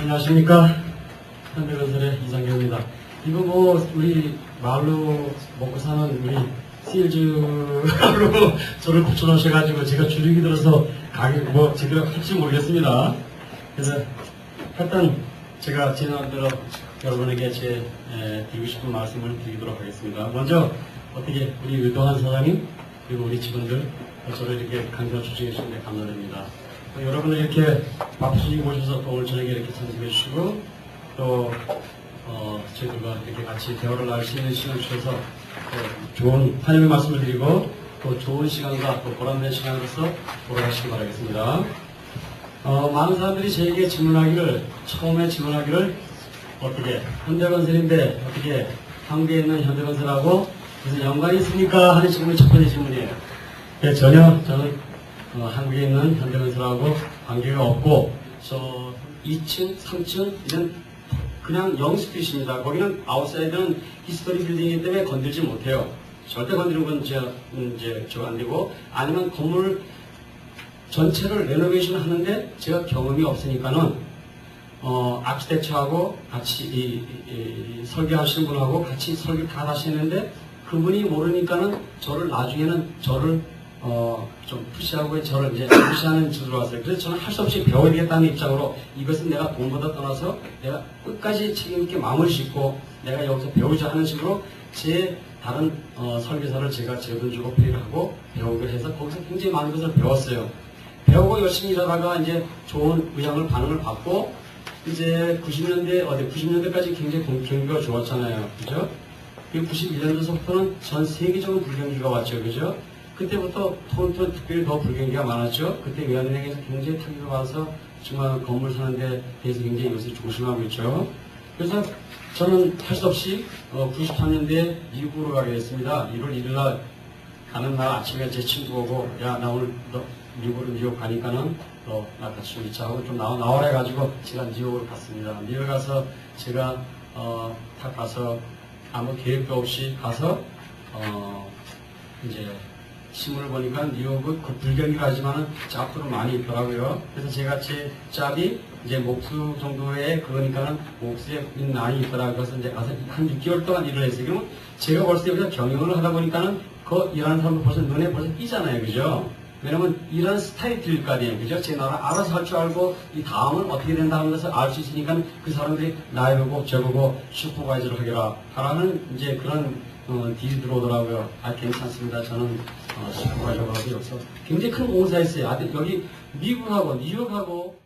안녕하십니까. 현대건설의 이상경입니다. 이거 뭐, 우리 마을로 먹고 사는 우리 시일즈로 저를 붙여놓으셔가지고 제가 주눅이 들어서 가격, 뭐, 제대로 할지 모르겠습니다. 그래서 하여튼 제가 지난대로 여러분에게 제 에, 드리고 싶은 말씀을 드리도록 하겠습니다. 먼저 어떻게 우리 의도한 사장님 그리고 우리 직원들 저를 이렇게 강경 추진해 주시는 데 감사드립니다. 또 여러분들 이렇게 바쁘시게 모셔서 또 오늘 저녁에 이렇게 참석해 주시고 또 어, 저희들과 이렇게 같이 대화를 나눌 수 있는 시간을 주셔서 또 좋은 환영의 말씀을 드리고 또 좋은 시간과 또 보람된 시간으로서 돌아가시기 바라겠습니다. 어, 많은 사람들이 저에게 질문하기를 처음에 질문하기를 어떻게 현대건설인데 어떻게 한국에 있는 현대건설하고 무슨 연관이 있습니까 하는 질문이 첫 번째 질문이에요. 네, 전혀 저는 어, 한국에 있는 현대건설하고 관계가 없고 저 2층, 3층 이런 그냥 영스트릿입니다. 거기는 아웃사이드는 히스토리 빌딩이기 때문에 건들지 못해요. 절대 건드리는 건 음, 이제 저가 안 되고 아니면 건물 전체를 레노베이션 하는데 제가 경험이 없으니까는 어, 아키텍처하고 같이 이, 이- 이 설계하시는 분하고 같이 설계 다 다시 했는데 그분이 모르니까는 저를 나중에는 저를 어, 좀 푸시하고 저를 이제 푸시하는 주로 왔어요. 그래서 저는 할 수 없이 배워야겠다는 입장으로 이것은 내가 돈보다 떠나서 내가 끝까지 책임있게 마음을 싣고 내가 여기서 배우자 하는 식으로 제 다른 어, 설계사를 제가 제돈 주고 페이를 하고 배우기로 해서 거기서 굉장히 많은 것을 배웠어요. 배우고 열심히 일하다가 이제 좋은 의향을 반응을 받고 이제 90년대 어디 90년대까지 굉장히 경- 경기가 좋았잖아요. 그죠? 그 91년도서부터는 전 세계적으로 불경기가 왔죠. 그죠? 그때부터 톤톤 특별히 더 불경기가 많았죠. 그때 외환은행에서 굉장히 타격을 받아서 정말 건물 사는데 대해서 굉장히 요새 조심하고 있죠. 그래서 저는 할 수 없이 어, 93년대에 미국으로 가게 됐습니다. 1월 1일 날 가는 날 아침에 제 친구 오고 야 나 오늘 너 미국으로 뉴욕 가니까는 너나 같이 좀 있자 하고 좀 나와, 나오라 해가지고 제가 뉴욕으로 갔습니다. 뉴욕 가서 제가 어, 딱 가서 아무 계획도 없이 가서 어, 이제 신문을 보니까 뉴욕은 그 불경기라 하지만은 짭으로 많이 있더라고요. 그래서 제가 제 짭이 이제 목수 정도의 그거니까는 목수에 난이 있더라고요. 그래서 이제 가서 한 6개월 동안 일을 했어요. 그러면 제가 벌써 여기서 경영을 하다 보니까는 그 일하는 사람도 벌써 눈에 벌써 띄잖아요. 그죠? 왜냐면 일하는 스타일이 틀릴 거 아니에요. 그죠? 제 나라 알아서 할 줄 알고 이 다음은 어떻게 된다는 것을 알 수 있으니까 그 사람들이 나이 보고 저 보고 슈퍼바이저를 하게라 하라는 이제 그런 어, 딜이 들어오더라고요. 아, 괜찮습니다. 저는 어, 슈퍼바이저로 하고 여기서 굉장히 큰 공사했어요. 아, 여기 미국하고 뉴욕하고